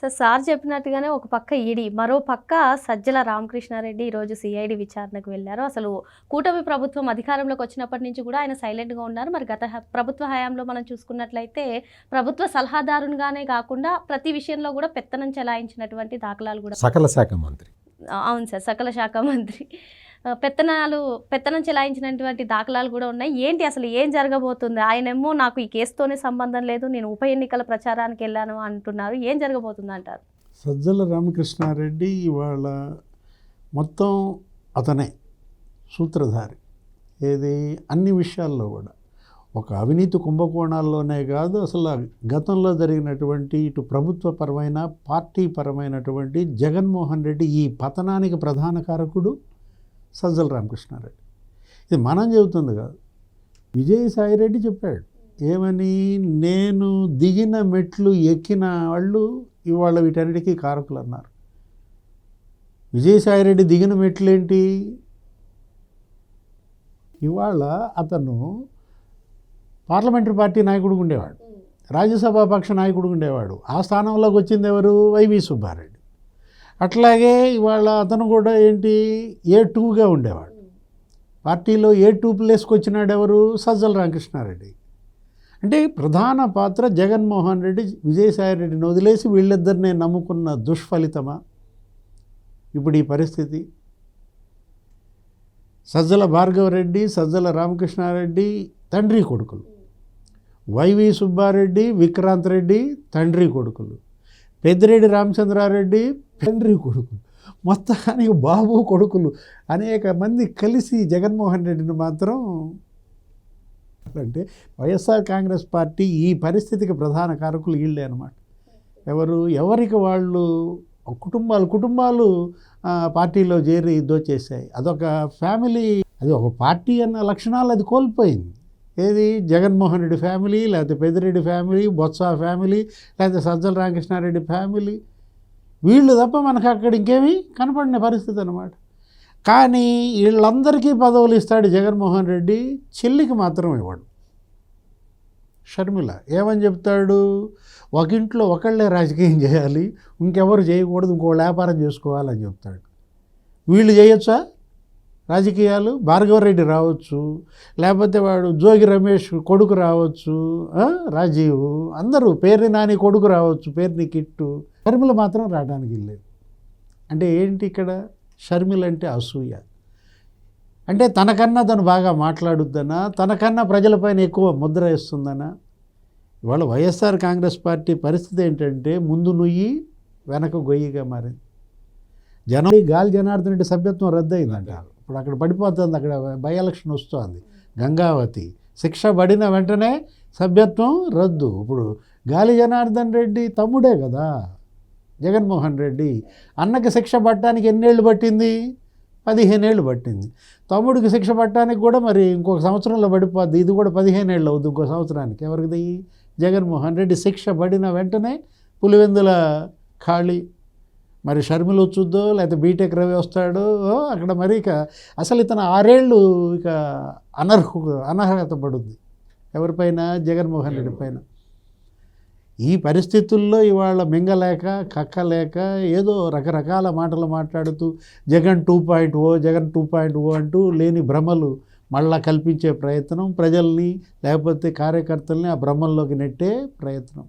Sir sir చెప్పినట్టుగానే ఒక పక్క ఈడీ మరో పక్క సజ్జల రామకృష్ణారెడ్డి ఈరోజు సిఐడి విచారణకు వెళ్ళారు. అసలు కూటమి ప్రభుత్వం అధికారంలోకి వచ్చినప్పటి నుంచి కూడా ఆయన సైలెంట్గా ఉన్నారు. మరి గత ప్రభుత్వ హయాంలో మనం చూసుకున్నట్లయితే ప్రభుత్వ సలహాదారునిగానే కాకుండా ప్రతి విషయంలో కూడా పెత్తనం చెలాయించినటువంటి దాఖలాలు కూడా సకల శాఖ మంత్రి. అవును సార్ సకల శాఖ మంత్రి. పెత్తనాలు పెత్తనం చెలాయించినటువంటి దాఖలాలు కూడా ఉన్నాయి. ఏంటి అసలు ఏం జరగబోతుంది? ఆయనేమో నాకు ఈ కేసుతోనే సంబంధం లేదు నేను ఉప ఎన్నికల ప్రచారానికి వెళ్ళాను అంటున్నారు. ఏం జరగబోతుంది అంటారు సజ్జల రామకృష్ణారెడ్డి ఇవాళ మొత్తం అతనే సూత్రధారి. ఏది? అన్ని విషయాల్లో కూడా. ఒక అవినీతి కుంభకోణాల్లోనే కాదు అసలు గతంలో జరిగినటువంటి ఇటు ప్రభుత్వపరమైన పార్టీ పరమైనటువంటి జగన్మోహన్ రెడ్డి ఈ పతనానికి ప్రధాన కారకుడు. సజ్జల రామకృష్ణారెడ్డి. ఇది మనం చెబుతుంది కాదు. విజయసాయిరెడ్డి చెప్పాడు ఏమని? నేను దిగిన మెట్లు ఎక్కిన వాళ్ళు ఇవాళ వీటన్నిటికీ కారకులు అన్నారు విజయసాయిరెడ్డి దిగిన మెట్లు ఏంటి ఇవాళ అతను పార్లమెంటరీ పార్టీ నాయకుడు ఉండేవాడు రాజ్యసభ పక్ష నాయకుడు ఉండేవాడు. ఆ స్థానంలోకి వచ్చింది ఎవరు? వైవి సుబ్బారెడ్డి. అట్లాగే ఇవాళ అతను కూడా ఏంటి ఏ టూగా ఉండేవాడు. పార్టీలో ఏ టూ ప్లేస్కి వచ్చినాడు ఎవరు? సజ్జల రామకృష్ణారెడ్డి. అంటే ప్రధాన పాత్ర జగన్మోహన్ రెడ్డి విజయసాయిరెడ్డిని వదిలేసి వీళ్ళిద్దరినే నమ్ముకున్న దుష్ఫలితమా? ఇప్పుడు ఈ పరిస్థితి. సజ్జల భార్గవరెడ్డి సజ్జల రామకృష్ణారెడ్డి తండ్రి కొడుకులు. వైవి సుబ్బారెడ్డి విక్రాంత్ రెడ్డి తండ్రి కొడుకులు. పెద్దిరెడ్డి రామచంద్రారెడ్డి తండ్రి కొడుకులు మొత్తానికి బాబు కొడుకులు. అనేక మంది కలిసి జగన్మోహన్ రెడ్డిని మాత్రం అంటే వైఎస్ఆర్ కాంగ్రెస్ పార్టీ ఈ పరిస్థితికి ప్రధాన కారకులు వీళ్ళే అనమాట ఎవరు ఎవరికి వాళ్ళు కుటుంబాలు కుటుంబాలు పార్టీలో చేరి దోచేసాయి అదొక ఫ్యామిలీ అది ఒక పార్టీ అన్న లక్షణాలు అది కోల్పోయింది. ఏది? జగన్మోహన్ రెడ్డి ఫ్యామిలీ లేకపోతే పెద్దిరెడ్డి ఫ్యామిలీ బొత్స ఫ్యామిలీ లేకపోతే సజ్జల రామకృష్ణారెడ్డి ఫ్యామిలీ. వీళ్ళు తప్ప మనకు అక్కడ ఇంకేమీ కనపడిన పరిస్థితి అనమాట కానీ వీళ్ళందరికీ పదవులు ఇస్తాడు జగన్మోహన్ రెడ్డి చెల్లికి మాత్రం ఇవ్వడు. షర్మిల ఏమని చెప్తాడు? ఒక ఇంట్లో ఒకళ్ళే రాజకీయం చేయాలి ఇంకెవరు చేయకూడదు ఇంకో వ్యాపారం చేసుకోవాలని చెప్తాడు. వీళ్ళు చేయొచ్చా? రాజకీయాలు భార్గవరెడ్డి రావచ్చు లేకపోతే వాడు జోగి రమేష్ కొడుకు రావచ్చు రాజీవ్ అందరూ పేరుని నాని కొడుకు రావచ్చు పేరుని కిట్టు. షర్మిల మాత్రం రావడానికి లేదు అంటే ఏంటి ఇక్కడ? షర్మిల అంటే అసూయ. అంటే తనకన్నా తను బాగా మాట్లాడుద్దనా? తనకన్నా ప్రజలపైన ఎక్కువ ముద్ర వేస్తుందనా? ఇవాళ వైఎస్ఆర్ కాంగ్రెస్ పార్టీ పరిస్థితి ఏంటంటే ముందు నుయ్యి వెనక గొయ్యిగా మారింది. జనం గాలి జనార్దన్ రెడ్డి సభ్యత్వం రద్దయిందంటారు. ఇప్పుడు అక్కడ పడిపోతుంది అక్కడ బై ఎలక్షన్ వస్తుంది. గంగావతి శిక్ష పడిన వెంటనే సభ్యత్వం రద్దు. ఇప్పుడు గాలి జనార్దన్ రెడ్డి తమ్ముడే కదా జగన్మోహన్ రెడ్డి. అన్నకి శిక్ష పట్టడానికి ఎన్నేళ్ళు పట్టింది? పదిహేనేళ్ళు పట్టింది. తమ్ముడికి శిక్ష పట్టడానికి కూడా మరి ఇంకొక సంవత్సరంలో పడిపోద్ది. ఇది కూడా పదిహేనేళ్ళు అవుద్ది ఇంకో సంవత్సరానికి. ఎవరిది? జగన్మోహన్ రెడ్డి శిక్ష పడిన వెంటనే పులివెందుల ఖాళీ. మరి షర్మిల వచ్చుద్దో లేకపోతే బీటెక్ రవి వస్తాడో అక్కడ మరి ఇక అసలు ఇతను ఆరేళ్ళు ఇక అనర్హు అనర్హత పడుద్ది. ఎవరిపైన? జగన్మోహన్ రెడ్డి పైన. ఈ పరిస్థితుల్లో ఇవాళ మింగలేక కక్కలేక ఏదో రకరకాల మాటలు మాట్లాడుతూ Jagan two point O Jagan two point O అంటూ లేని భ్రమలు మళ్ళా కల్పించే ప్రయత్నం ప్రజల్ని లేకపోతే కార్యకర్తల్ని ఆ భ్రమంలోకి నెట్టే ప్రయత్నం.